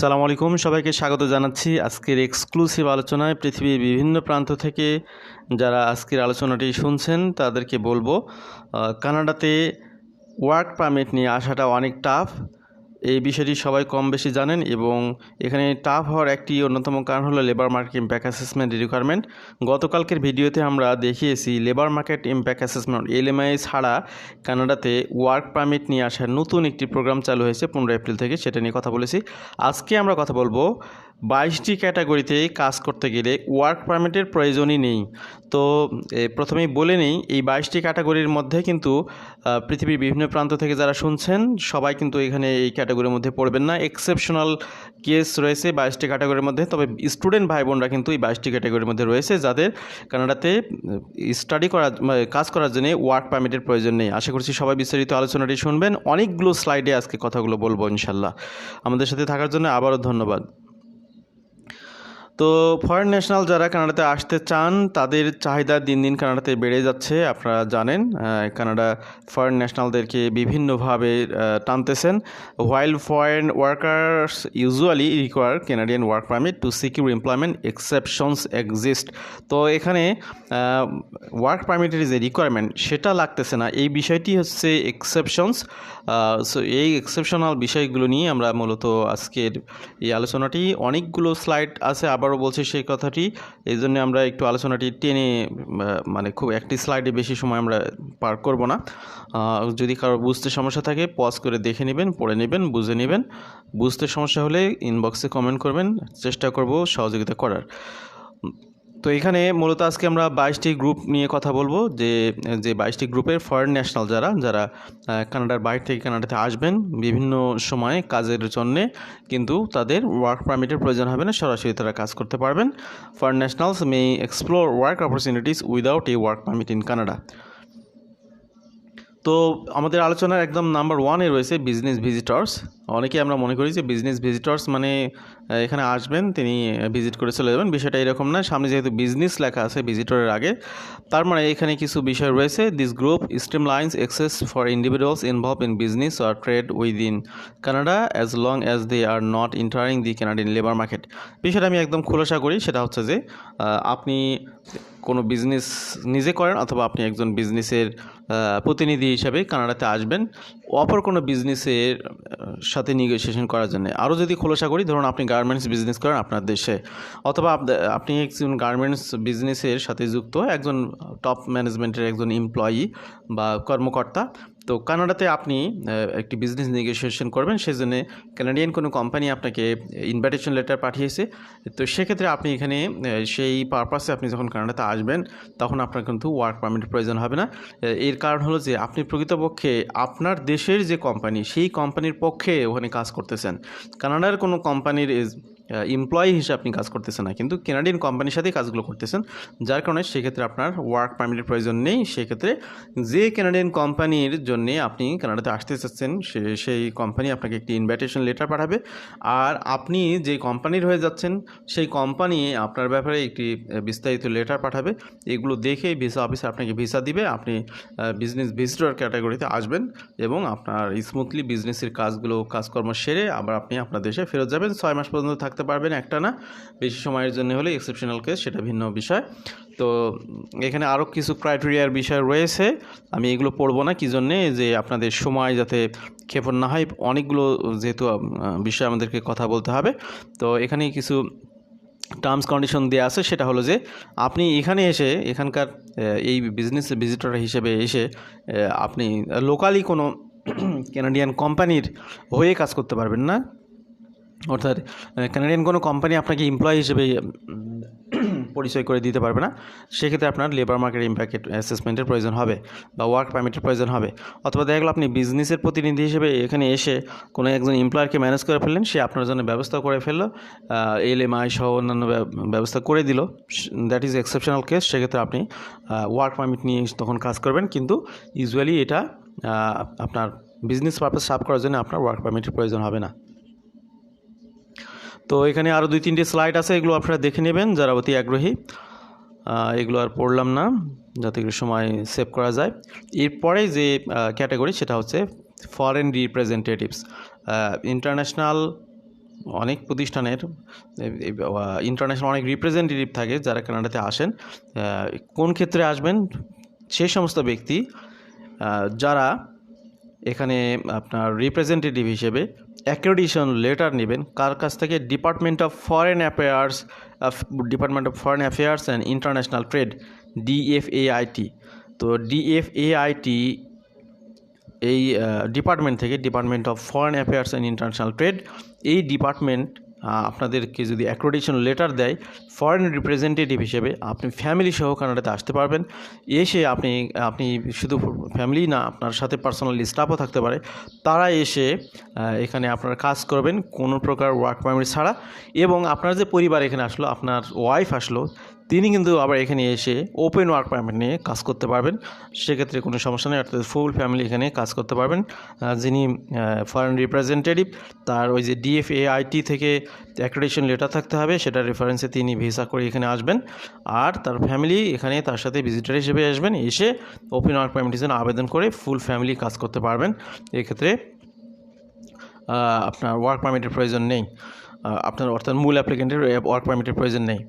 সালাম আলাইকুম, সবাইকে স্বাগত জানাচ্ছি আজকের এক্সক্লুসিভ আলোচনায় পৃথিবীর বিভিন্ন প্রান্ত থেকে যারা আজকের আলোচনাটি শুনছেন তাদেরকে বলব কানাডাতে ওয়ার্ক পারমিট নিয়ে আসাটা অনেক টাফ এই বিষয়টি সবাই কম বেশি জানেন এবং এখানে টাফ হওয়ার একটি অন্যতম কারণ হলো labour market impact assessment requirement গতকালকের ভিডিওতে আমরা দেখিয়েছি labour market impact assessment LMI ছাড়া কানাডাতে ওয়ার্ক পারমিট নিয়ে আসার নতুন একটি প্রোগ্রাম চালু হয়েছে পনেরো এপ্রিল থেকে, সেটা নিয়ে কথা বলেছি। আজকে আমরা কথা বলব বাইশটি ক্যাটাগরিতে কাজ করতে গেলে ওয়ার্ক পারমিটের প্রয়োজনই নেই। তো প্রথমেই বলে নেই, এই বাইশটি ক্যাটাগরির মধ্যে কিন্তু পৃথিবীর বিভিন্ন প্রান্ত থেকে যারা শুনছেন, সবাই কিন্তু এখানে এই ক্যাটাগরির মধ্যে পড়বেন না। এক্সেপশনাল কেস রয়েছে বাইশটি ক্যাটাগরির মধ্যে, তবে স্টুডেন্ট ভাই বোনরা কিন্তু এই বাইশটি ক্যাটাগরির মধ্যে রয়েছে, যাদের কানাডাতে স্টাডি করার কাজ করার জন্য ওয়ার্ক পারমিটের প্রয়োজন নেই। আশা করছি সবাই বিস্তারিত আলোচনাটি শুনবেন। অনেকগুলো স্লাইডে আজকে কথাগুলো বলব ইনশাল্লাহ। আমাদের সাথে থাকার জন্য আবারও ধন্যবাদ। তো ফরেন ন্যাশনাল যারা কানাডাতে আসতে চান, তাদের চাহিদা দিন দিন কানাডাতে বেড়ে যাচ্ছে, আপনারা জানেন। কানাডা ফরেন ন্যাশনালদেরকে বিভিন্নভাবে টানতেছেন। While foreign workers usually require Canadian work permit to secure employment exceptions exist তো এখানে ওয়ার্ক পারমিটের যে রিকোয়ারমেন্ট সেটা লাগতেছে না। এই বিষয়টি হচ্ছে এক্সেপশনস সো এই এক্সেপশনাল বিষয়গুলো নিয়ে আমরা মূলত আজকের এই আলোচনাটি, অনেকগুলো স্লাইড আছে, আবারও বলছি সেই কথাটি। এই জন্য আমরা একটু আলোচনাটি টেনে মানে খুব একটি স্লাইডে বেশি সময় আমরা পার করব না। যদি কারও বুঝতে সমস্যা থাকে পজ করে দেখে নেবেন, পড়ে নেবেন, বুঝে নেবেন। বুঝতে সমস্যা হলে ইনবক্সে কমেন্ট করবেন, চেষ্টা করব সহযোগিতা করার। তো এখানে মূলত আজকে আমরা বাইশটি গ্রুপ নিয়ে কথা বলব। যে যে বাইশটি গ্রুপের ফরেন ন্যাশনাল যারা যারা কানাডার বাইরে থেকে কানাডাতে আসবেন বিভিন্ন সময়ে কাজের জন্যে, কিন্তু তাদের ওয়ার্ক পারমিটের প্রয়োজন হবে না, সরাসরি তারা কাজ করতে পারবেন। Foreign nationals may explore work opportunities without a work permit in Canada তো, আমাদের আলোচনার একদম নাম্বার ওয়ানে রয়েছে বিজনেস ভিজিটর্স অনেকে আমরা মনে করি যে বিজনেস ভিজিটর্স মানে এখানে আসবেন, তিনি ভিজিট করে চলে যাবেন। বিষয়টা এরকম না, সামনে যেহেতু বিজনেস লেখা আছে ভিজিটরের আগে, তার মানে এখানে কিছু বিষয় রয়েছে। This group streamlines access for individuals involve in business R trade within Canada as long as they are not entering the Canadian labour market বিষয়টা আমি একদম খোলাসা করি, সেটা হচ্ছে যে আপনি কোনো বিজনেস নিজে করেন অথবা আপনি একজন বিজনেসের প্রতিনিধি হিসাবে কানাডাতে আসবেন, অপর কোনো বিজনেসের সাথে নেগোসিয়েশন করার জন্য। আরও যদি খোলাসা করি, ধরুন আপনি গার্মেন্টস বিজনেস করেন আপনার দেশে। অথবা আপ- আপনি একজন গার্মেন্টস বিজনেসের সাথে যুক্ত একজন টপ ম্যানেজমেন্টের একজন এমপ্লয়ি বা কর্মকর্তা। তো কানাডাতে আপনি একটি বিজনেস নেগোসিয়েশন করবেন সেই জন্য কানাডিয়ান কোনো কোম্পানি আপনাকে ইনভাইটেশন লেটার পাঠিয়েছে। তো সেক্ষেত্রে আপনি এখানে সেই পারপাসে আপনি যখন কানাডাতে আসবেন, তখন আপনার কিন্তু ওয়ার্ক পারমিটের প্রয়োজন হবে না। এর কারণ হলো যে, আপনি প্রকৃতপক্ষে আপনার দেশের যে কোম্পানি সেই কোম্পানির পক্ষে ওখানে কাজ করতেছেন। কানাডার কোনো কোম্পানির এমপ্লয়ি হিসেবে আপনি কাজ করতেছেন না, কিন্তু কেনাডিয়ান কোম্পানির সাথেই কাজগুলো করতেছেন, যার কারণে সেক্ষেত্রে আপনার ওয়ার্ক পারমিটের প্রয়োজন নেই, সেক্ষেত্রে যে কেনাডিয়ান কোম্পানির জন্যে আপনি কানাডাতে আসতে চাচ্ছেন, সে, সেই কোম্পানি আপনাকে একটি ইনভাইটেশন লেটার পাঠাবে, আর আপনি যে কোম্পানির হয়ে যাচ্ছেন, সেই কোম্পানি আপনার ব্যাপারে একটি বিস্তারিত লেটার পাঠাবে, এগুলো দেখে ভিসা অফিসে আপনাকে ভিসা দিবে, আপনি বিজনেস ভিজিটর ক্যাটাগরিতে আসবেন, এবং আপনার স্মুথলি বিজনেসের কাজগুলো, কাজকর্ম সেরে আবার আপনি আপনার দেশে ফেরত যাবেন, ছয় মাস পর্যন্ত থাকতে পারবেন একটা না। বেশি সময়ের জন্য হলে এক্সেপশনাল কেস সেটা ভিন্ন বিষয়। তো এখানে আরও কিছু ক্রাইটেরিয়ার বিষয় রয়েছে। আমি এগুলো পড়ব না, কী জন্যে? যে আপনাদের সময় যাতে ক্ষেপণ না হয়, অনেকগুলো যেহেতু বিষয় আমাদেরকে কথা বলতে হবে। তো এখানে কিছু টার্মস কন্ডিশন দেওয়া আছে। সেটা হলো যে, আপনি এখানে এসে, এখানকার এই বিজনেস ভিজিটর হিসেবে এসে আপনি লোকালি কোনো কানাডিয়ান কোম্পানির হয়ে কাজ করতে পারবেন না। অর্থাৎ কানাডিয়ান কোনো কোম্পানি আপনাকে এমপ্লয়ি হিসেবে পরিচয় করে দিতে পারবে না। সেক্ষেত্রে আপনার লেবার মার্কেট ইম্প্যাক্ট অ্যাসেসমেন্টের প্রয়োজন হবে বা ওয়ার্ক পারমিটের প্রয়োজন হবে। অথবা দেখা গেলো আপনি বিজনেসের প্রতিনিধি হিসেবে এখানে এসে কোনো একজন এমপ্লয়ারকে ম্যানেজ করে ফেললেন, সে আপনার জন্য ব্যবস্থা করে ফেলল আই সহ অন্যান্য ব্যবস্থা করে দিল। দ্যাট ইজ এক্সেপশনাল কেস সেক্ষেত্রে আপনি ওয়ার্ক পারমিট নিয়ে তখন কাজ করবেন। কিন্তু ইউজুয়ালি এটা আপনার বিজনেস পারপাস সার্ভ করার জন্য আপনার ওয়ার্ক পারমিটের প্রয়োজন হবে না। তো এখানে আরও দুই, তিনটে স্লাইড আছে, এগুলো আপনারা দেখে নেবেন, যারা অতি আগ্রহী। এগুলো আর পড়লাম না, যাতে সময় সেভ করা যায়। এরপরে যে ক্যাটাগরি সেটা হচ্ছে ফরেন রিপ্রেজেন্টেটিভস ইন্টারন্যাশনাল অনেক প্রতিষ্ঠানের ইন্টারন্যাশনাল অনেক রিপ্রেজেন্টেটিভ থাকে যারা কানাডাতে আসেন। কোন ক্ষেত্রে আসবেন? সেই সমস্ত ব্যক্তি যারা এখানে আপনার রিপ্রেজেন্টেটিভ হিসেবে অ্যাক্রেডিশন লেটার নেবেন। কার কাছ থেকে? Department of foreign affairs department of foreign affairs and international trade DFAIT তো ডিএফএআইটি এই ডিপার্টমেন্ট থেকে department of foreign affairs and international trade এই ডিপার্টমেন্ট আপনাদেরকে যদি অ্যাক্রোডেশন লেটার দেয় ফরেন রিপ্রেজেন্টেটিভ হিসেবে আপনি ফ্যামিলি সহ কানাডাতে আসতে পারবেন। এসে আপনি আপনি শুধু ফ্যামিলি না, আপনার সাথে পার্সোনাল স্টাফও থাকতে পারে। তারা এসে এখানে আপনার কাজ করবেন, কোনো প্রকার ওয়ার্ক পারমিট ছাড়া। এবং আপনার যে পরিবার এখানে আসলো, আপনার ওয়াইফ আসলো তিনি কিন্তু আবার এখানে এসে ওপেন ওয়ার্ক পারমিট নিয়ে কাজ করতে পারবেন। সেক্ষেত্রে কোনো সমস্যা নেই, অর্থাৎ ফুল ফ্যামিলি এখানে কাজ করতে পারবেন। যিনি ফরেন রিপ্রেজেন্টেটিভ তার ওই যে ডিএফএআইটি থেকে অ্যাক্রেডিশন লেটার থাকতে হবে সেটা রেফারেন্সে তিনি ভিসা করে এখানে আসবেন। আর তার ফ্যামিলি এখানে তার সাথে ভিজিটার হিসেবে আসবেন, এসে ওপেন ওয়ার্ক পারমিটের জন্য আবেদন করে ফুল ফ্যামিলি কাজ করতে পারবেন। এক্ষেত্রে আপনার ওয়ার্ক পারমিটের প্রয়োজন নেই। আপনার অর্থাৎ মূল অ্যাপ্লিকেন্টের ওয়ার্ক পারমিটের প্রয়োজন নেই।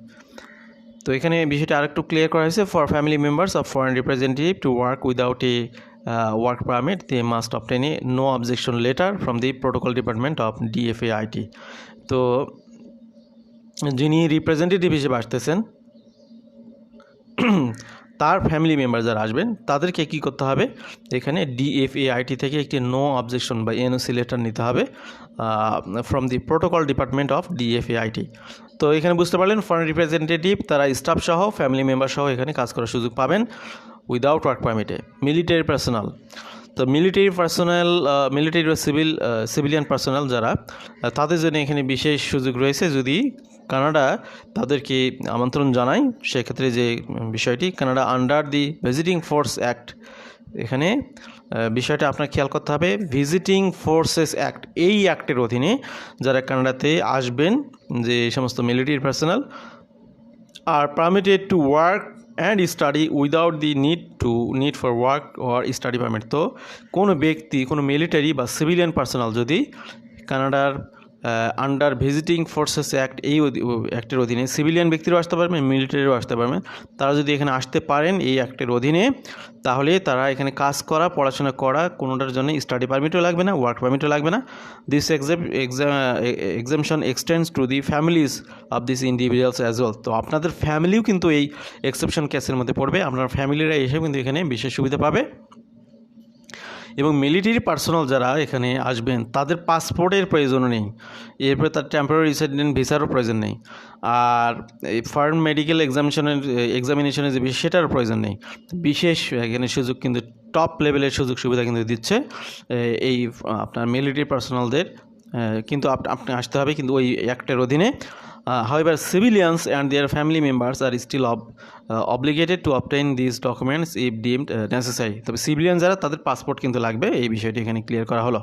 তো এখানে বিষয়টা আরেকটু ক্লিয়ার করা হয়েছে for family members of foreign representative to work without a work permit they must obtain a no objection letter from the protocol department of DFAIT তো যিনি রিপ্রেজেন্টেটিভ হিসেবে আসতেছেন তার ফ্যামিলি মেম্বার যারা আসবেন, তাদেরকে কী করতে হবে? এখানে ডিএফএআইটি থেকে একটি নো অবজেকশন বা এনওসি লেটার নিতে হবে from the protocol department of DFAIT তো এখানে বুঝতে পারলেন ফরেন রিপ্রেজেন্টেটিভ তারা স্টাফ সহ ফ্যামিলি মেম্বার সহ এখানে কাজ করার সুযোগ পাবেন উইদাউট ওয়ার্ক পারমিটে মিলিটারি পার্সোনাল তো মিলিটারি পার্সোনাল মিলিটারি বা সিভিল সিভিলিয়ান পার্সোনাল যারা, তাদের জন্য এখানে বিশেষ সুযোগ রয়েছে যদি কানাডা তাদেরকে আমন্ত্রণ জানায় সেক্ষেত্রে যে বিষয়টি, Canada under the visiting force act. এখানে বিষয়টা আপনার খেয়াল করতে হবে। ভিজিটিং ফোর্সেস অ্যাক্ট, এই অ্যাক্টের অধীনে যারা কানাডাতে আসবেন, যে সমস্ত military personnel are permitted to work and study without the need to need for work or study permit তো কোনো ব্যক্তি, কোনো মিলিটারি বা সিভিলিয়ান পার্সোনাল যদি কানাডার আন্ডার ভিজিটিং ফোর্সেস অ্যাক্ট এই অ্যাক্টের অধীনে সিভিলিয়ান ব্যক্তিরাও আসতে পারবেন মিলিটারিও আসতে পারবেন তারা যদি এখানে আসতে পারেন এই অ্যাক্টের অধীনে, তাহলে তারা এখানে কাজ করা, পড়াশোনা করা, কোনোটার জন্য স্টাডি পারমিটও লাগবে না ওয়ার্ক পারমিটও লাগবে না। This exam exemption extends to the families of this individuals as well তো আপনাদের ফ্যামিলিও কিন্তু এই এক্সেপশন কেসের মধ্যে পড়বে। আপনার ফ্যামিলিরা এসে কিন্তু এখানে বিশেষ সুবিধা পাবে। এবং মিলিটারি পার্সোনাল যারা এখানে আসবেন, তাদের পাসপোর্টের প্রয়োজনও নেই। এরপরে তার টেম্পোরারি রিসিডেন্ট ভিসারও প্রয়োজন নেই। আর এই ফরেন মেডিকেল এক্সামিনেশনের এক্সামিনেশনের যে বিষয় সেটারও প্রয়োজন নেই। বিশেষ এখানে সুযোগ কিন্তু টপ লেভেলের সুযোগ সুবিধা কিন্তু দিচ্ছে এই আপনার মিলিটারি পার্সোনালদের কিন্তু আপ- আপনি আসতে হবে কিন্তু ওই অ্যাক্টের অধীনে। However civilians and their family members are still ob obligated to obtain this documents if deemed necessary তবে সিভিলিয়ান যারা, তাদের পাসপোর্ট কিন্তু লাগবে। এই বিষয়টি এখানে ক্লিয়ার করা হলো।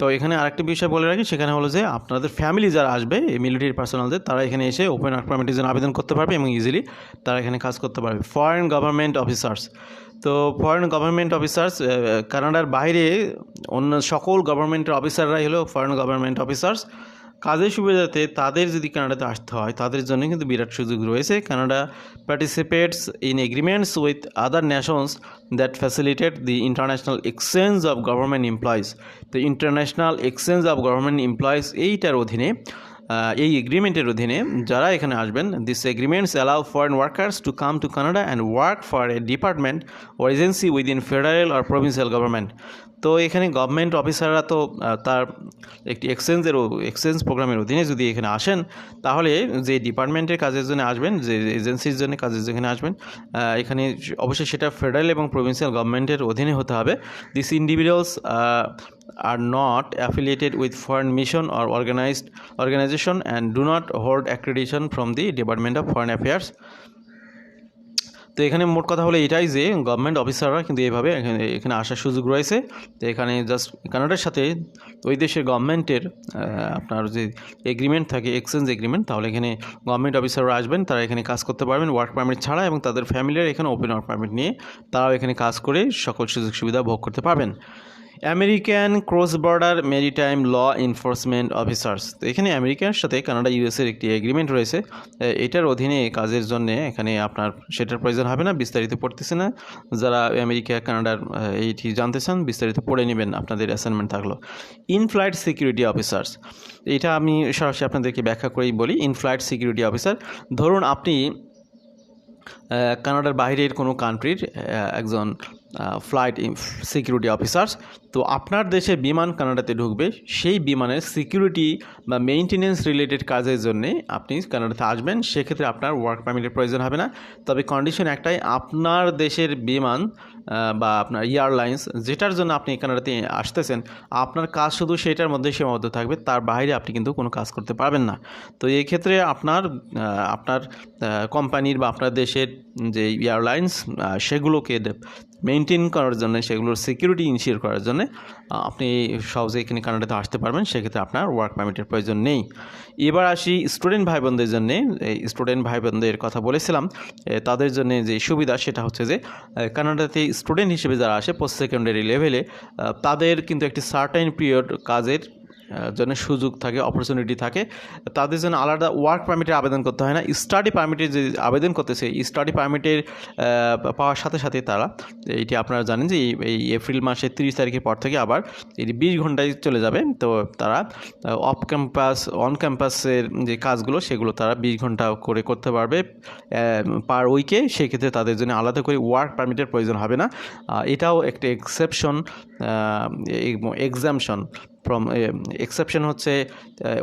তো এখানে আরেকটি বিষয় বলে রাখি, সেখানে হলো যে আপনাদের ফ্যামিলি যারা আসবে, এই মিলিটারি পার্সোনালদের তারা এখানে এসে ওপেন ওয়ার্ক পারমিটের জন্য আবেদন করতে পারবে এবং ইজিলি তারা এখানে কাজ করতে পারবে। ফরেন গভর্নমেন্ট অফিসার্স তো ফরেন গভর্নমেন্ট অফিসার্স কানাডার বাইরে অন্য সকল গভর্নমেন্টের অফিসাররাই হলো ফরেন গভর্নমেন্ট অফিসার্স কাজের সুবিধাতে তাদের যদি কানাডাতে আসতে হয়, তাদের জন্য কিন্তু বিরাট সুযোগ রয়েছে। Canada participates in agreements with other nations that facilitate the international exchange of government employees তো international exchange of government employees এইটার অধীনে এই এগ্রিমেন্টের অধীনে যারা এখানে আসবেন this agreements allow foreign workers to come to Canada and work for a department or agency within federal R provincial government তো এখানে গভর্নমেন্ট অফিসাররা তো তার একটি এক্সচেঞ্জের এক্সচেঞ্জ প্রোগ্রামের অধীনে যদি এখানে আসেন, তাহলে যে ডিপার্টমেন্টের কাজের জন্য আসবেন, যে এজেন্সির জন্য কাজের যেখানে আসবেন এখানে অবশ্যই সেটা ফেডারেল এবং প্রভিন্সিয়াল গভর্নমেন্টের অধীনে হতে হবে। This individuals are not affiliated with foreign mission or organized organization and do not hold accreditation from the department of foreign affairs তো এখানে মোট কথা হলো এটাই যে গভর্নমেন্ট অফিসাররা কিন্তু এইভাবে এখানে আসার সুযোগ রয়েছে। তো এখানে জাস্ট কানাডার সাথে ওই দেশের গভর্নমেন্টের আপনার যে এগ্রিমেন্ট থাকে এক্সচেঞ্জ এগ্রিমেন্ট তাহলে এখানে গভর্নমেন্ট অফিসাররা আসবেন, তারা এখানে কাজ করতে পারবেন ওয়ার্ক পারমিট ছাড়া এবং তাদের ফ্যামিলির এখানে ওপেন ওয়ার্ক পারমিট নিয়ে তারাও এখানে কাজ করে সকল সুযোগ সুবিধা ভোগ করতে পারবেন। American cross border maritime law enforcement officers তো এখানে আমেরিকার সাথে কানাডা ইউএসের একটি এগ্রিমেন্ট রয়েছে। এটার অধীনে কাজের জন্য এখানে আপনার সেটার প্রয়োজন হবে না, বিস্তারিত পড়তেছে না। যারা আমেরিকা কানাডার এইটি জানতে চান, বিস্তারিত পড়ে নেবেন, আপনাদের অ্যাসাইনমেন্ট থাকল। ইন ফ্লাইট সিকিউরিটি অফিসার্স এটা আমি সরাসরি আপনাদেরকে ব্যাখ্যা করেই বলি ইন ফ্লাইট সিকিউরিটি অফিসার ধরুন আপনি কানাডার বাইরের কোনো কান্ট্রির একজন ফ্লাইট সিকিউরিটি অফিসার্স তো আপনার দেশে বিমান কানাডাতে ঢুকবে, সেই বিমানের সিকিউরিটি বা মেইনটেনেন্স রিলেটেড কাজের জন্যে আপনি কানাডাতে আসবেন, সেক্ষেত্রে আপনার ওয়ার্ক পারমিটের প্রয়োজন হবে না। তবে কন্ডিশন একটাই, আপনার দেশের বিমান বা আপনার এয়ারলাইন্স যেটার জন্য আপনি কানাডাতে আসতেছেন, আপনার কাজ শুধু সেটার মধ্যে সীমাবদ্ধ থাকবে, তার বাইরে আপনি কিন্তু কোনো কাজ করতে পারবেন না। তো এই ক্ষেত্রে আপনার আপনার কোম্পানির বা আপনার দেশের যে এয়ারলাইন্স সেগুলোকে মেনটেন করার জন্য, সেগুলোর সিকিউরিটি ইনশিওর করার জন্য আপনি সহজে এখানে কানাডাতে আসতে পারবেন। সেক্ষেত্রে আপনার ওয়ার্ক পারমিটের প্রয়োজন নেই। এবার আসি স্টুডেন্ট ভাই বোনদের জন্যে। স্টুডেন্ট ভাই বোনদের কথা বলেছিলাম। তাদের জন্য যে সুবিধা, সেটা হচ্ছে যে কানাডাতে স্টুডেন্ট হিসেবে যারা আসে পোস্ট সেকেন্ডারি লেভেলে তাদের কিন্তু একটি সার্টাইন পিরিয়ড কাজের জন্য সুযোগ থাকে অপরচুনিটি থাকে। তাদের জন্য আলাদা ওয়ার্ক পারমিটের আবেদন করতে হয় না। স্টাডি পারমিটের যে আবেদন করতেছে স্টাডি পারমিটের পাওয়ার সাথে সাথে তারা, এইটি আপনারা জানেন যে এই এপ্রিল মাসের তিরিশ তারিখের পর থেকে আবার এটি বিশ ঘন্টায় চলে যাবে। তো তারা অফ ক্যাম্পাস অন ক্যাম্পাসের যে কাজগুলো, সেগুলো তারা বিশ ঘণ্টা করে করতে পারবে পার উইকে সেক্ষেত্রে তাদের জন্য আলাদা করে ওয়ার্ক পারমিটের প্রয়োজন হবে না। এটাও একটা এক্সেপশন এক্সামশন ফ্রম এক্সেপশন হচ্ছে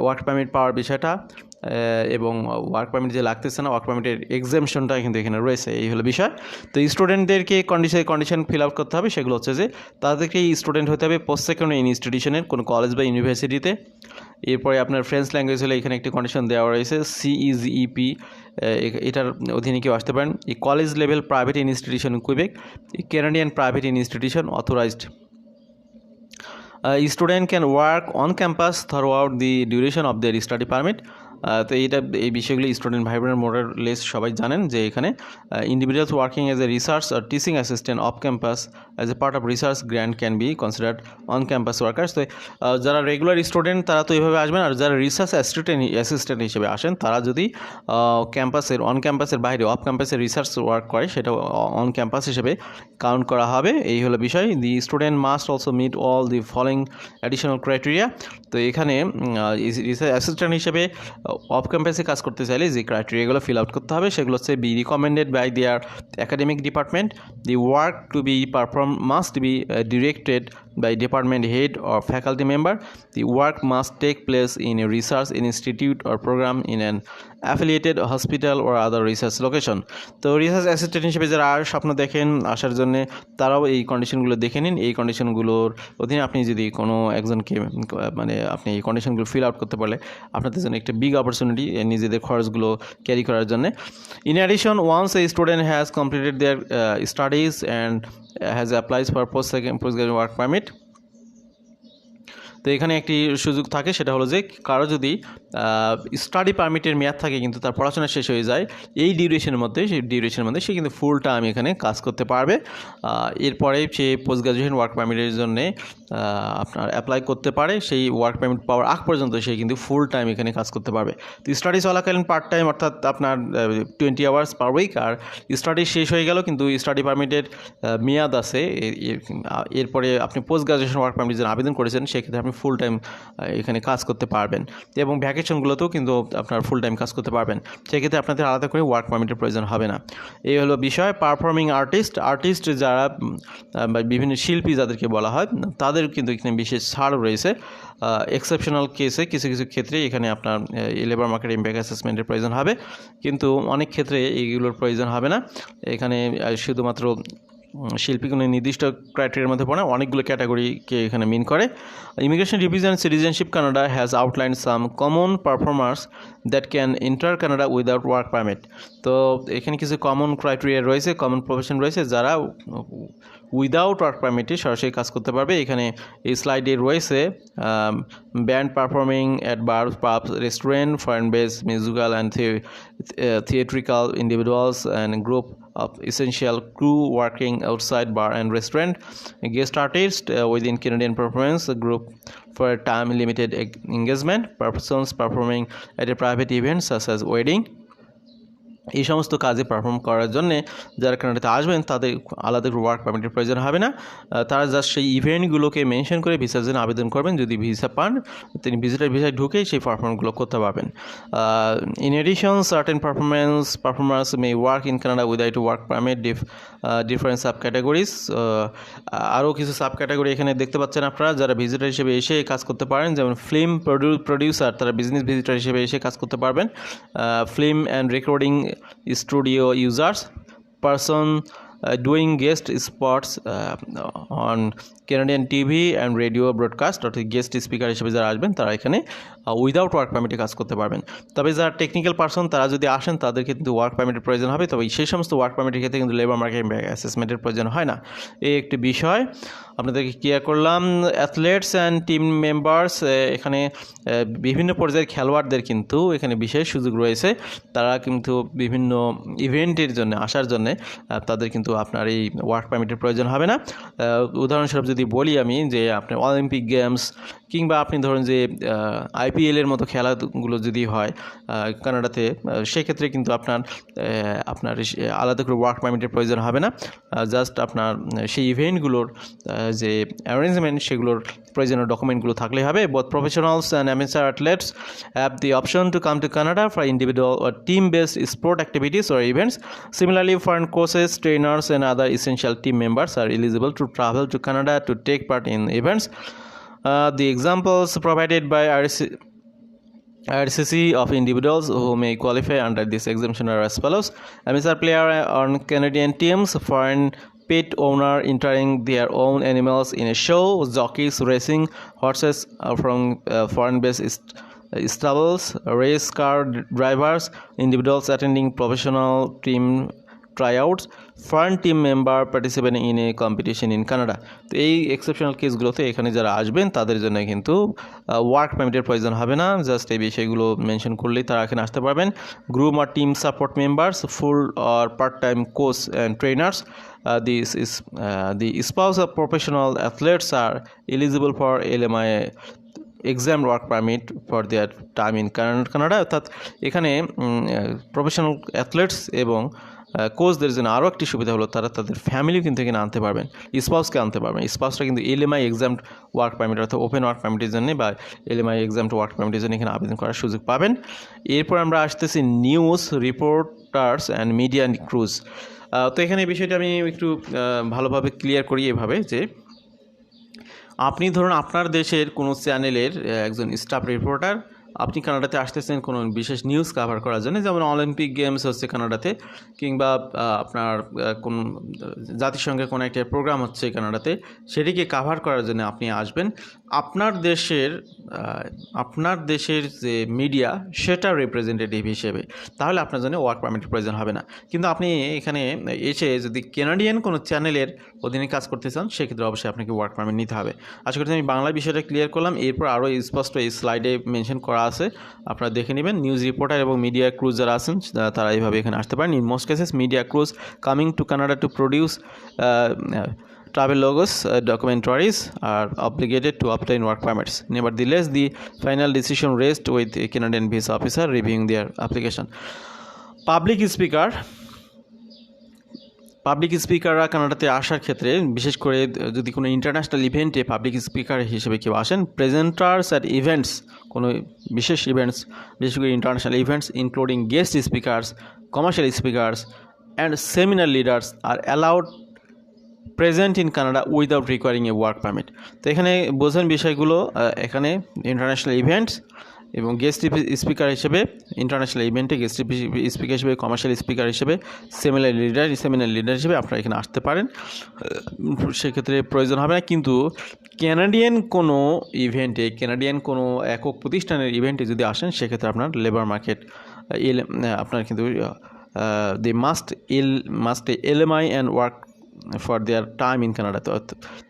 ওয়ার্ক পারমিট পাওয়ার বিষয়টা এবং ওয়ার্ক পারমিট যে লাগতেছে না ওয়ার্ক পারমিটের এক্সামশনটা কিন্তু এখানে রয়েছে, এই হলো বিষয়। তো স্টুডেন্টদেরকে কন্ডিশন কন্ডিশন ফিল আউট করতে হবে, সেগুলো হচ্ছে যে তাদেরকে স্টুডেন্ট হতে হবে পোস্ট সেকেন্ডারি ইনস্টিটিউশনের কোনো কলেজ বা ইউনিভার্সিটিতে এরপরে আপনার ফ্রেঞ্চ ল্যাঙ্গুয়েজ হলে এখানে একটি কন্ডিশন দেওয়া রয়েছে সিইজিইপি এটার অধীনে কেউ আসতে পারেন। এই college level private institution Quebec Canadian private institution authorized uh, student can work on campus throughout the duration of their study permit তো এইটা, এই বিষয়গুলি স্টুডেন্ট ভাই বোনের মোডার লেস সবাই জানেন যে এখানে individuals working as a research R teaching assistant of campus as a part of research grant can be considered on campus workers তো যারা রেগুলার স্টুডেন্ট তারা তো এইভাবে আসবেন আর যারা রিসার্চ অ্যাসিস্ট্যান্ট অ্যাসিস্ট্যান্ট হিসেবে আসেন, তারা যদি ক্যাম্পাসের অন ক্যাম্পাসের বাইরে অফ ক্যাম্পাসের রিসার্চ ওয়ার্ক করে, সেটা অন ক্যাম্পাস হিসেবে কাউন্ট করা হবে। এই হলো বিষয়। The student must also meet all the following additional criteria তো এখানে রিসার্চ অ্যাসিস্ট্যান্ট হিসেবে অফ ক্যাম্পাসে কাজ করতে চাইলে যে ক্রাইটেরিয়াগুলো ফিল আউট করতে হবে, সেগুলো হচ্ছে be recommended by their academic department the work to be perform must be directed by department head or faculty member. The work must take place in a research institute or program in an affiliated hospital or other research location. তো research assistant হিসেবে যারা আর স্বপ্ন দেখেন, আসার জন্য তারাও এই কন্ডিশনগুলো দেখে নিন। এই কন্ডিশনগুলোর অধীনে আপনি যদি কোনো একজনকে মানে আপনি এই কন্ডিশনগুলো ফিল আউট করতে পারলে আপনাদের জন্য একটা বিগ অপরচুনিটি নিজেদের খরচগুলো ক্যারি করার জন্য। In addition once a student has completed their studies and has applies for post second post work permit তো এখানে একটি সুযোগ থাকে, সেটা হলো যে কারও যদি স্টাডি পারমিটের মেয়াদ থাকে কিন্তু তার পড়াশোনা শেষ হয়ে যায়, এই ডিউরেশনের মধ্যে, সেই ডিউরেশনের মধ্যে সে কিন্তু ফুল টাইম এখানে কাজ করতে পারবে। এরপরে সে পোস্ট গ্রাজুয়েশন ওয়ার্ক পারমিটের জন্যে আপনার অ্যাপ্লাই করতে পারে, সেই ওয়ার্ক পারমিট পাওয়ার আগ পর্যন্ত সে কিন্তু ফুল টাইম এখানে কাজ করতে পারবে। তো স্টাডি চলাকালীন পার্ট টাইম অর্থাৎ আপনার টোয়েন্টি আওয়ার্স পার উইক আর স্টাডি শেষ হয়ে গেল কিন্তু স্টাডি পারমিটের মেয়াদ আছে এরপরে আপনি পোস্ট গ্রাজুয়েশন ওয়ার্ক পারমিট জন্য আবেদন করেছেন, সেক্ষেত্রে আপনি ফুল টাইম এখানে কাজ করতে পারবেন। এবং ভ্যাকেশনগুলোতেও কিন্তু আপনার ফুল টাইম কাজ করতে পারবেন। সেক্ষেত্রে আপনাদের আলাদা করে ওয়ার্ক পারমিটের প্রয়োজন হবে না। এই হলো বিষয়। পারফর্মিং আর্টিস্ট আর্টিস্ট যারা বিভিন্ন শিল্পী যাদেরকে বলা হয়, তাদের কিন্তু এখানে বিশেষ ছাড় রয়েছে। এক্সেপশনাল কেসে কিছু কিছু ক্ষেত্রে এখানে আপনার লেবার মার্কেট ইম্প্যাক্ট অ্যাসেসমেন্টের প্রয়োজন হবে। কিন্তু অনেক ক্ষেত্রে এইগুলোর প্রয়োজন হবে না। এখানে শুধুমাত্র শিল্পী কোনো নির্দিষ্ট ক্রাইটেরিয়ার মধ্যে পড়ে অনেকগুলো ক্যাটাগরিকে এখানে মিন করে। Immigration revision citizenship Canada has outline some common performers that can enter Canada without work permit তো এখানে কিছু কমন ক্রাইটেরিয়া রয়েছে কমন প্রফেশন রয়েছে, যারা উইদাউট ওয়ার্ক পারমিটে সরাসরি কাজ করতে পারবে। এখানে এই স্লাইডে রয়েছে band performing at bar pub restaurant foreign base musical and theatrical individuals and group of essential crew working outside bar and restaurant guest artist with in Canadian performance group for time limited এক engagement persons performing at a private event such as wedding এই সমস্ত কাজে perform করার জন্য যারা কানাডাতে আসবেন, তাদের আলাদা ওয়ার্ক পারমিটের প্রয়োজন হবে না। তারা জাস্ট সেই ইভেন্টগুলোকে মেনশন করে ভিসার জন্য আবেদন করবেন। যদি ভিসা পান, তিনি ভিজিটার ভিসায় ঢুকেই সেই পারফর্মগুলো করতে পারবেন। In addition certain performance performers may work in Canada without work permit dif different sub categories আরও কিছু সাব ক্যাটাগরি এখানে দেখতে পাচ্ছেন আপনারা। যারা ভিজিটার হিসেবে এসে কাজ করতে পারেন, যেমন ফিল্ম প্রডিউসার তারা বিজনেস ভিজিটার হিসেবে এসে কাজ করতে পারবেন। Film and recording studio users person doing guest spots on Canadian TV and radio broadcast অর্থাৎ গেস্ট স্পিকার হিসেবে যারা আসবেন, তারা এখানে উইদাউট ওয়ার্ক পারমিটে কাজ করতে পারবেন। তবে যারা টেকনিক্যাল পার্সন তারা যদি আসেন, তাদেরকে কিন্তু ওয়ার্ক পারমিটের প্রয়োজন হবে। তবে সেই সমস্ত ওয়ার্ক পারমিটের ক্ষেত্রে কিন্তু লেবার মার্কেট অ্যাসেসমেন্টের প্রয়োজন হয় না। এই একটি বিষয়। আপনাদেরকে ক্লিয়ার করলাম। অ্যাথলেটস অ্যান্ড টিম মেম্বার্স এখানে বিভিন্ন পর্যায়ের খেলোয়াড়দের কিন্তু এখানে বিশেষ সুযোগ রয়েছে। তারা কিন্তু বিভিন্ন ইভেন্টের জন্য, আসার জন্য তাদের কিন্তু আপনার এই ওয়ার্ক পারমিটের প্রয়োজন হবে না। উদাহরণস্বরূপ যদি বলি আমি যে আপনার অলিম্পিক গেমস কিংবা আপনি ধরুন যে আইপিএলের মতো খেলাগুলো যদি হয় কানাডাতে সেক্ষেত্রে কিন্তু আপনার আপনার আলাদা করে ওয়ার্ক পারমিটের প্রয়োজন হবে না। জাস্ট আপনার সেই ইভেন্টগুলোর যে অ্যারেঞ্জমেন্ট সেগুলোর প্রয়োজনীয় ডকুমেন্টগুলো থাকলেই হবে both professionals and amateur athletes have the option to come to Canada for individual or team based sport activities or events. Similarly, foreign coaches, trainers, and other essential team members are eligible to travel to Canada to take part in events. Uh, the examples provided by RC RCC of individuals who may qualify under this exemption are as follows amateur player on Canadian teams, foreign pet owner entering their own animals in a show, jockeys racing horses uh, from uh, foreign based ist- stables, race car drivers, individuals attending professional team tryouts foreign team member participating in a competition in Canada তো এই exceptional কেসগুলোতে এখানে যারা আসবেন তাদের জন্য কিন্তু work পারমিটের প্রয়োজন হবে না। জাস্ট এই বিষয়গুলো মেনশন করলেই তারা এখানে আসতে পারবেন। Group R team support members full R part time coach and trainers this is the spouse of professional athletes are eligible for L M I exam work permit for their time in Canada অর্থাৎ এখানে professional athlete's এবং কোচদের জন্য আরও একটি সুবিধা হলো তারা তাদের ফ্যামিলিও কিন্তু এখানে আনতে পারবেন স্পাউসকে আনতে পারবেন। স্পাউসটা কিন্তু এলএমআই এক্সাম ওয়ার্ক পারমিট অর্থাৎ ওপেন ওয়ার্ক পারমিটের জন্য বা এলএমআই এক্সাম ওয়ার্ক পারমিটের জন্য এখানে আবেদন করার সুযোগ পাবেন। এরপর আমরা আসতেছি news reporters and media crews তো এখানে এই বিষয়টা আমি একটু ভালোভাবে ক্লিয়ার করি এভাবে যে আপনি ধরুন আপনার দেশের কোনো চ্যানেলের একজন স্টাফ রিপোর্টার আপনি কানাডাতে আসতেছেন কোনো বিশেষ নিউজ কভার করার জন্য যেমন অলিম্পিক গেমস হচ্ছে কানাডাতে কিংবা আপনার কোন জাতিসংঘের কোনো একটা প্রোগ্রাম হচ্ছে কানাডাতে সেটিকে কাভার করার জন্য আপনি আসবেন। আপনার দেশের আপনার দেশের যে মিডিয়া সেটা রিপ্রেজেন্টেটিভ হিসেবে। তাহলে আপনার জন্য ওয়ার্ক পারমিটের প্রয়োজন হবে না। কিন্তু আপনি এখানে এসে যদি কেনাডিয়ান কোনো চ্যানেলের অধীনে কাজ করতে চান, সেক্ষেত্রে অবশ্যই আপনাকে ওয়ার্ক পারমিট নিতে হবে। আশা করি আমি বাংলা বিষয়টা ক্লিয়ার করলাম। এরপর আরও স্পষ্ট এই স্লাইডে মেনশন করা আছে। আপনারা দেখে নেবেন নিউজ রিপোর্টার এবং মিডিয়া ক্রুজ যারা আছেন তারা এইভাবে এখানে আসতে পারেন in most cases media crews coming to Canada to produce travel logos uh, documentaries are obligated to obtain work permits. Nevertheless the final decision rests with a canadian visa officer reviewing their application. Public speaker public স্পিকাররা কানাডাতে আসার ক্ষেত্রে বিশেষ করে যদি কোনো international ইভেন্টে public speaker হিসেবে কেউ আসেন প্রেজেন্টার্স অ্যাট ইভেন্টস কোনো বিশেষ ইভেন্টস বিশেষ করে international events including guest speakers commercial speakers and seminar leaders are allowed present in Canada without requiring a work permit তো এখানে বোঝেন বিষয়গুলো এখানে ইন্টারন্যাশনাল ইভেন্টস এবং গেস্ট স্পিকার হিসেবে ইন্টারন্যাশনাল ইভেন্টে গেস্ট স্পিকার হিসেবে কমার্শিয়াল স্পিকার হিসেবে সেমিনার লিডার সেমিনার লিডার হিসেবে আপনারা এখানে আসতে পারেন। সেক্ষেত্রে প্রয়োজন হবে না, কিন্তু ক্যানাডিয়ান কোনো ইভেন্টে ক্যানাডিয়ান কোনো একক প্রতিষ্ঠানের ইভেন্টে যদি আসেন, সেক্ষেত্রে আপনার লেবার মার্কেট এল আপনার কিন্তু the must L must LMI and work for their time in Canada তো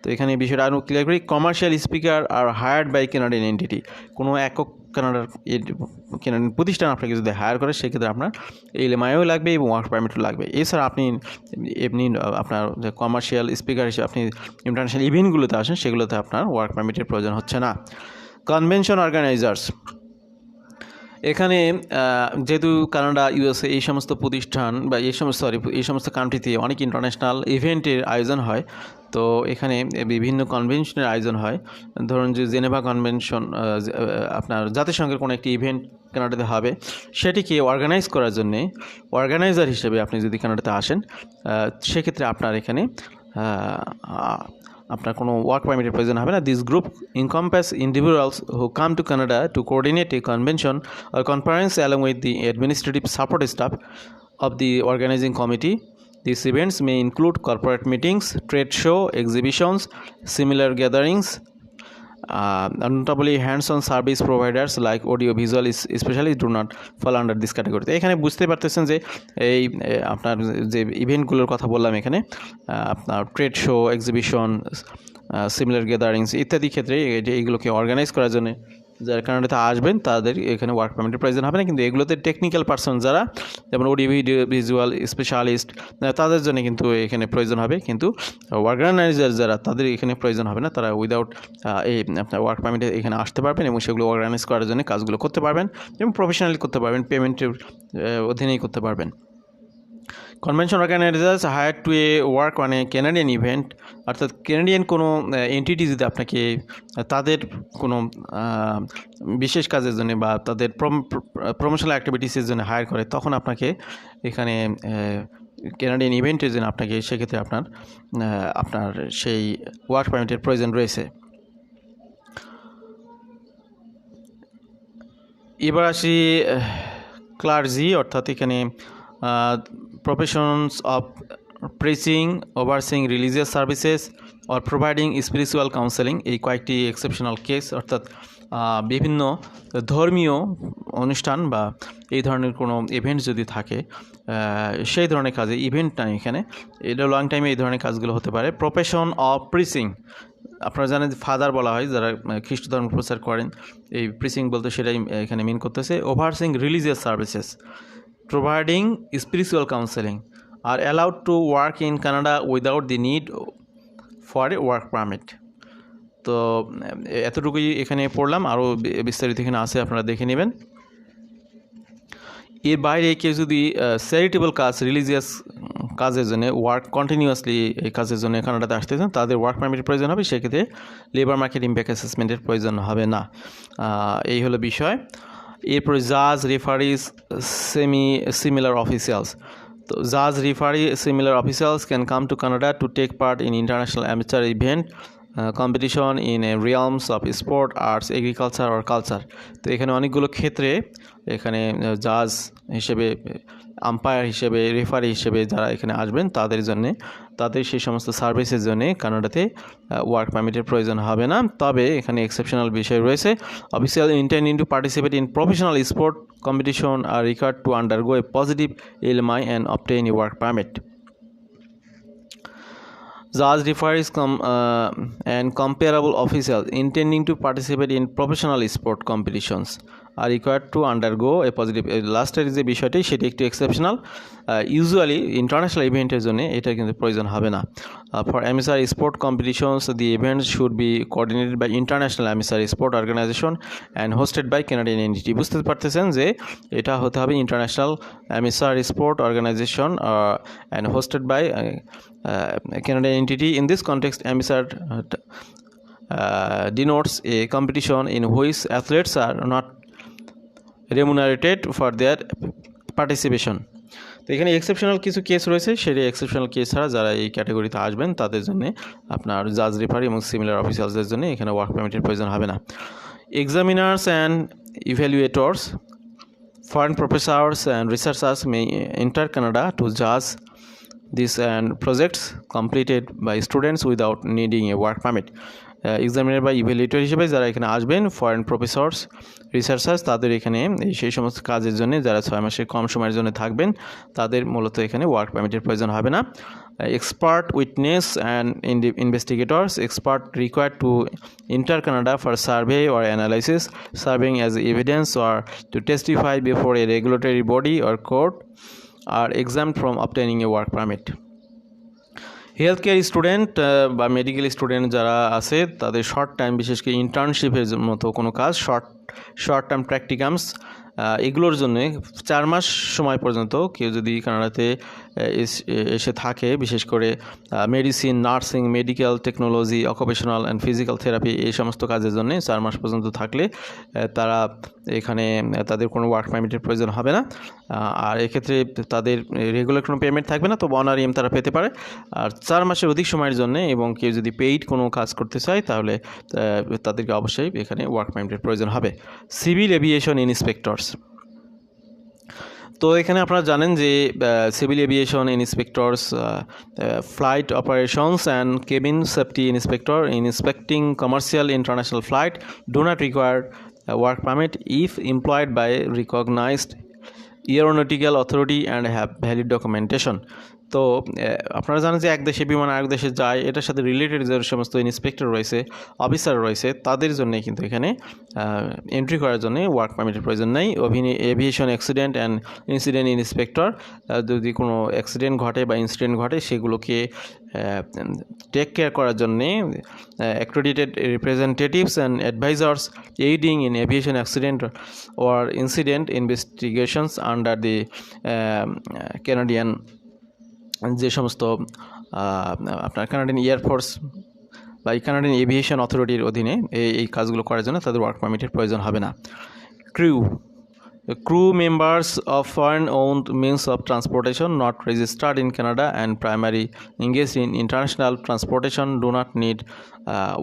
তো এখানে বিষয়টা আরও ক্লিয়ার করি। Commercial speaker are hired by Canadian entity কোনো একক কানাডার কানাডিয়ান প্রতিষ্ঠান আপনাকে যদি হায়ার করে, সেক্ষেত্রে আপনার এলএমআইও লাগবে এবং ওয়ার্ক পারমিটও লাগবে। এছাড়া আপনি এমনি, আপনার কমার্শিয়াল স্পিকার হিসেবে আপনি ইন্টারন্যাশনাল ইভেন্টগুলোতে আসেন, সেগুলোতে আপনার ওয়ার্ক পারমিটের প্রয়োজন হচ্ছে না। কনভেনশন অর্গানাইজার্স এখানে যেহেতু কানাডা, ইউএসএ এই সমস্ত প্রতিষ্ঠান বা এই সমস্ত সরি এই সমস্ত কান্ট্রিতে অনেক ইন্টারন্যাশনাল ইভেন্টের আয়োজন হয়, তো এখানে বিভিন্ন কনভেনশনের আয়োজন হয়। ধরুন যে জেনেভা কনভেনশন আপনার জাতিসংঘের কোনো একটি ইভেন্ট কানাডাতে হবে, সেটিকে অর্গানাইজ করার জন্যে অর্গানাইজার হিসেবে আপনি যদি কানাডাতে আসেন সেক্ষেত্রে আপনার এখানে আপনার কোনো ওয়ার্ক পারমিটের প্রয়োজন হবে না this group encompass individuals who come to Canada to coordinate a convention or conference along with the administrative support staff of the organizing committee. These events may include corporate meetings, trade show, exhibitions, similar gatherings, uh, notably notably hands-on service providers like audio visual do specialists fall under category. তো এখানে বুঝতে পারতেছেন যে এই আপনার যে ইভেন্টগুলোর কথা বললাম এখানে আপনার trade show exhibition similar gatherings ইত্যাদি ক্ষেত্রে এইগুলোকে অর্গানাইজ করার জন্য যারা কানাডাতে আসবেন, তাদের এখানে ওয়ার্ক পারমিটের প্রয়োজন হবে না। কিন্তু এগুলোতে টেকনিক্যাল পার্সন যারা, যেমন ভিডিও ভিজুয়াল স্পেশালিস্ট তাদের জন্য কিন্তু এখানে প্রয়োজন হবে। কিন্তু অর্গানাইজার যারা, তাদের এখানে প্রয়োজন হবে না। তারা উইদাউট এই আপনার ওয়ার্ক পারমিটে এখানে আসতে পারবেন এবং সেগুলো অর্গানাইজ করার জন্য কাজগুলো করতে পারবেন এবং প্রফেশনালি করতে পারবেন পেমেন্টের অধীনেই করতে পারবেন। Convention organisers hire to a work মানে এ ক্যানাডিয়ান ইভেন্ট অর্থাৎ ক্যানাডিয়ান কোনো এন্টিটি যদি আপনাকে তাদের কোনো বিশেষ কাজের জন্য বা তাদের প্রমোশনাল অ্যাক্টিভিটিসের জন্য হায়ার করে, তখন আপনাকে এখানে ক্যানাডিয়ান ইভেন্টের জন্য আপনাকে সেক্ষেত্রে আপনার আপনার সেই ওয়ার্ক পারমিটের প্রয়োজন রয়েছে। এবার আসি ক্লার্জি অর্থাৎ এখানে professions of pressing overseeing religious services or providing spiritual counselling এই কয়েকটি এক্সেপশনাল কেস অর্থাৎ বিভিন্ন ধর্মীয় অনুষ্ঠান বা এই ধরনের কোনো ইভেন্ট যদি থাকে সেই ধরনের কাজে ইভেন্ট নাই এখানে, এটা লং টাইমে এই ধরনের কাজগুলো হতে পারে। প্রফেশন অফ প্রিসিং আপনারা জানেন ফাদার বলা হয়, যারা খ্রিস্ট ধর্ম প্রচার করেন, এই প্রিসিং বলতে সেটাই এখানে মিন করতেছে। Overseeing religious services providing spiritual counselling are allowed to work in Canada without the need for a work permit তো এতটুকুই এখানে পড়লাম। আরও বিস্তারিত এখানে আছে, আপনারা দেখে নেবেন। এর বাইরে কেউ যদি চ্যারিটেবল কাজ রিলিজিয়াস কাজের জন্য ওয়ার্ক কন্টিনিউয়াসলি এই কাজের জন্য কানাডাতে আসতে চান, তাদের ওয়ার্ক পারমিটের প্রয়োজন হবে। সেক্ষেত্রে লেবার মার্কেট ইম্প্যাক্ট অ্যাসেসমেন্টের প্রয়োজন হবে না। এই হলো বিষয়। এরপরে জাজ রেফারিজ সেমি সিমিলার অফিসিয়ালস তো জাজ referee similar officials can come to Canada to take part in international amateur event competition in a realms of sport arts agriculture or culture তো এখানে অনেকগুলো ক্ষেত্রে এখানে জাজ হিসেবে আম্পায়ার হিসেবে রেফারি হিসেবে যারা এখানে আসবেন, তাদের জন্য, তাদের সেই সমস্ত সার্ভিসের জন্য কানাডাতে ওয়ার্ক পারমিটের প্রয়োজন হবে না। তবে এখানে এক্সেপশনাল বিষয় রয়েছে। Official intending to participate in professional sport competition are required to undergo a positive LMI and obtain a work permit Judge refers com, uh, and comparable officials intending to participate in professional sport competitions are required to undergo a positive লাস্টের যে বিষয়টি সেটি একটু exceptional usually international ইভেন্টের জন্য এটা কিন্তু প্রয়োজন হবে না for amateur sport competitions the event should be coordinated by international amateur sport organisation and hosted by Canadian entity বুঝতে পারতেছেন যে এটা হতে হবে international amateur sport organisation and hosted by Canadian entity. In this t- uh, denotes a competition in which athletes are not remunerated for their participation তো এখানে exceptional কিছু case রয়েছে সেই এক্সেপশনাল কেস ছাড়া যারা এই ক্যাটাগরিতে আসবেন, তাদের জন্য আপনার জাজ রেফারি এবং সিমিলার অফিসার্সদের জন্য এখানে ওয়ার্ক পারমিটের প্রয়োজন হবে না। Examiners and evaluators foreign professors and researchers may enter Canada to জাজ this and projects completed by students without needing a work permit examiner বা ইভ্যালুয়েটর হিসেবে যারা এখানে আসবেন ফরেন প্রফেসর্স রিসার্চার্স তাদের এখানে সেই সমস্ত কাজের জন্য যারা ছয় মাসের কম সময়ের জন্য থাকবেন, তাদের মূলত এখানে ওয়ার্ক পারমিটের প্রয়োজন হবে না। Expert witness and investigators expert required to enter Canada for survey or analysis serving as evidence or to testify before a regulatory body or court are exempt from obtaining a work permit health care student বা medical student যারা আছে, তাদের short time বিশেষ করে ইন্টার্নশিপের মতো কোনো কাজ short short term প্র্যাকটিকামস এগুলোর জন্য চার মাস সময় পর্যন্ত কেউ যদি কানাডাতে এস- থাকে, বিশেষ করে medicine nursing medical technology occupational and physical therapy এই সমস্ত কাজের জন্য চার মাস পর্যন্ত থাকলে তারা এখানে তাদের কোনো ওয়ার্ক পারমিটের প্রয়োজন হবে না। আর এক্ষেত্রে তাদের রেগুলার কোনো পেমেন্ট থাকবে না তো অনারিয়াম তারা পেতে পারে। আর চার মাসের অধিক সময়ের জন্য এবং কেউ যদি পেইড কোনো কাজ করতে চায়, তাহলে তাদেরকে অবশ্যই এখানে ওয়ার্ক পারমিটের প্রয়োজন হবে। Civil aviation inspectors. তো এখানে আপনারা জানেন যে civil aviation inspectors flight operations and cabin safety inspector inspecting commercial international flight do not require work permit if employed by recognised aeronautical authority and have valid documentation. তো আপনারা জানেন যে এক দেশে বিমান আরেক দেশে যায়, এটার সাথে রিলেটেড যে সমস্ত ইন্সপেক্টর রয়েছে অফিসার রয়েছে, তাদের জন্য কিন্তু এখানে এন্ট্রি করার জন্য ওয়ার্ক পারমিটের প্রয়োজন নেই। Aviation accident and incident inspector যদি কোনো অ্যাক্সিডেন্ট ঘটে বা ইনসিডেন্ট ঘটে, সেগুলোকে টেক কেয়ার করার জন্যে accredited representatives and advisers aiding in aviation accident or incident investigations under the Canadian যে সমস্ত আপনার কানাডিয়ান এয়ারফোর্স বা এই কানাডিয়ান এভিয়েশন অথরিটির অধীনে এই এই কাজগুলো করার জন্য তাদের ওয়ার্ক পারমিটের প্রয়োজন হবে না। Crew crew members of foreign own means of transportation not registered in Canada and primary engage in international transportation do not need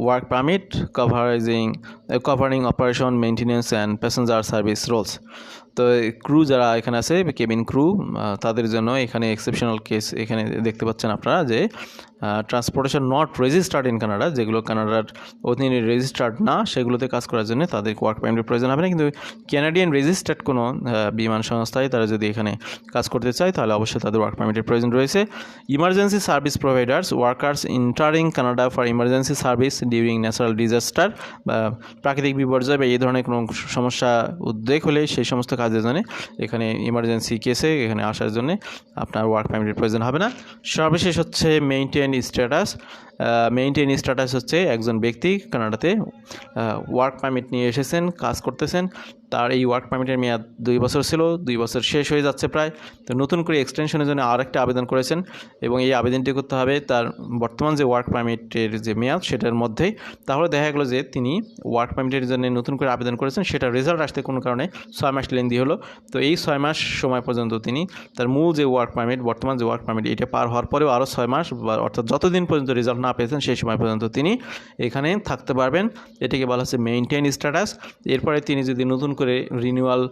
work permit covering covering operation maintenance and passenger service roles তো crew যারা এখানে আছে cabin crew তাদের জন্য এখানে exceptional case এখানে দেখতে পাচ্ছেন আপনারা যে transportation not registered in Canada যেগুলো কানাডার অধীনে রেজিস্টার্ড না, সেগুলোতে কাজ করার জন্য তাদের ওয়ার্ক পারমিটের প্রয়োজন হবে না। কিন্তু ক্যানাডিয়ান রেজিস্টার্ড কোনো বিমান সংস্থায় তারা যদি এখানে কাজ করতে চায়, তাহলে অবশ্যই তাদের ওয়ার্ক পারমিটের প্রয়োজন রয়েছে। Emergency service providers workers entering Canada for emergency service during natural disaster বা প্রাকৃতিক বিপর্যয় বা এই ধরনের কোনো সমস্যা, উদ্বেগ হলে সেই সমস্ত কাজের জন্য, এখানে ইমার্জেন্সি কেসে এখানে আসার জন্য আপনার ওয়ার্ক পারমিটের প্রয়োজন হবে না। সর্বশেষ হচ্ছে মেইনটেন স্ট্যাটাস মেইনটেন স্ট্যাটাস হচ্ছে একজন ব্যক্তি কানাডাতে ওয়ার্ক পারমিট নিয়ে এসেছেন, কাজ করতেছেন। তার এই ওয়ার্ক পারমিটের মেয়াদ দুই বছর ছিল, দুই বছর শেষ হয়ে যাচ্ছে প্রায়। তো নতুন করে এক্সটেনশনের জন্য আর একটা আবেদন করেছেন এবং এই আবেদনটি করতে হবে তার বর্তমান যে ওয়ার্ক পারমিটের যে মেয়াদ সেটার মধ্যেই। তাহলে দেখা গেলো যে তিনি ওয়ার্ক পারমিটের জন্য নতুন করে আবেদন করেছেন, সেটা রেজাল্ট আসতে কোনো কারণে ছয় মাস লেন্দি হলো। তো এই ছয় মাস সময় পর্যন্ত তিনি তার মূল যে ওয়ার্ক পারমিট বর্তমান যে ওয়ার্ক পারমিট এটা পার হওয়ার পরেও আরও ছয় মাস বা অর্থাৎ যতদিন পর্যন্ত রেজাল্ট না পেয়েছেন, সেই সময় পর্যন্ত তিনি এখানে থাকতে পারবেন। এটাকে বলা হচ্ছে মেইনটেইন স্ট্যাটাস এরপরে তিনি যদি নতুন করে রিনিউয়াল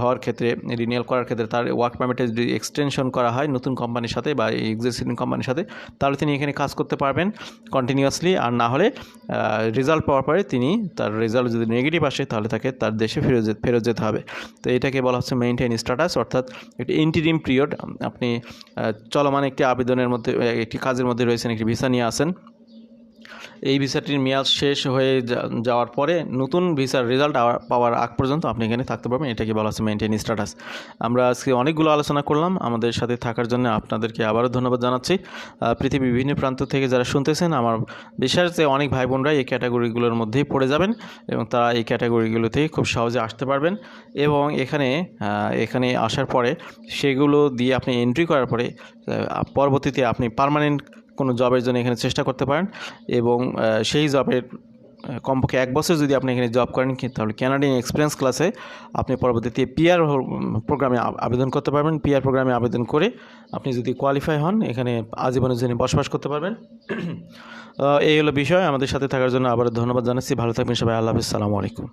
হওয়ার ক্ষেত্রে রিনিউয়াল করার ক্ষেত্রে তার ওয়ার্ক পারমিটে যদি এক্সটেনশন করা হয় নতুন কোম্পানির সাথে বা এক্সিস্টিং কোম্পানির সাথে, তাহলে তিনি এখানে কাজ করতে পারবেন কন্টিনিউয়াসলি আর না হলে রেজাল্ট পাওয়ার পরে তিনি তার রেজাল্ট যদি নেগেটিভ আসে, তাহলে তাকে তার দেশে ফেরত ফেরত যেতে হবে। তো এটাকে বলা হচ্ছে মেইনটেইন স্ট্যাটাস অর্থাৎ একটি ইন্টিরিম পিরিয়ড আপনি চলমান একটি আবেদনের মধ্যে, একটি কাজের মধ্যে রয়েছেন, একটি ভিসা নিয়ে আসেন এই ভিসাটির মেয়াদ শেষ হয়ে যাওয়ার পরে নতুন ভিসার রেজাল্ট পাওয়ার আগ পর্যন্ত আপনি এখানে থাকতে পারবেন। এটাকে বলা হচ্ছে মেনটেন স্ট্যাটাস আমরা আজকে অনেকগুলো আলোচনা করলাম। আমাদের সাথে থাকার জন্য আপনাদেরকে আবারও ধন্যবাদ জানাচ্ছি। পৃথিবীর বিভিন্ন প্রান্ত থেকে যারা শুনতেছেন, আমার বিশ্বাস যে অনেক ভাই বোনরা এই ক্যাটাগরিগুলোর মধ্যেই পড়ে যাবেন এবং তারা এই ক্যাটাগরিগুলোতেই খুব সহজে আসতে পারবেন এবং এখানে এখানে আসার পরে সেগুলো দিয়ে আপনি এন্ট্রি করার পরে পরবর্তীতে আপনি পার্মানেন্ট কোনো জবের জন্য এখানে চেষ্টা করতে পারেন এবং সেই জবের কমপক্ষে এক বছর যদি আপনি এখানে জব করেন তাহলে ক্যানাডিয়ান এক্সপিরিয়েন্স ক্লাসে আপনি পরবর্তীতে পিআর প্রোগ্রামে আবেদন করতে পারবেন। পিআর প্রোগ্রামে আবেদন করে আপনি যদি কোয়ালিফাই হন, এখানে আজীবনের জন্য বসবাস করতে পারবেন। এই হলো বিষয়। আমাদের সাথে থাকার জন্য আবার ধন্যবাদ জানাচ্ছি। ভালো থাকবেন সবাই। আল্লাহ হাফিজ। আলাইকুম।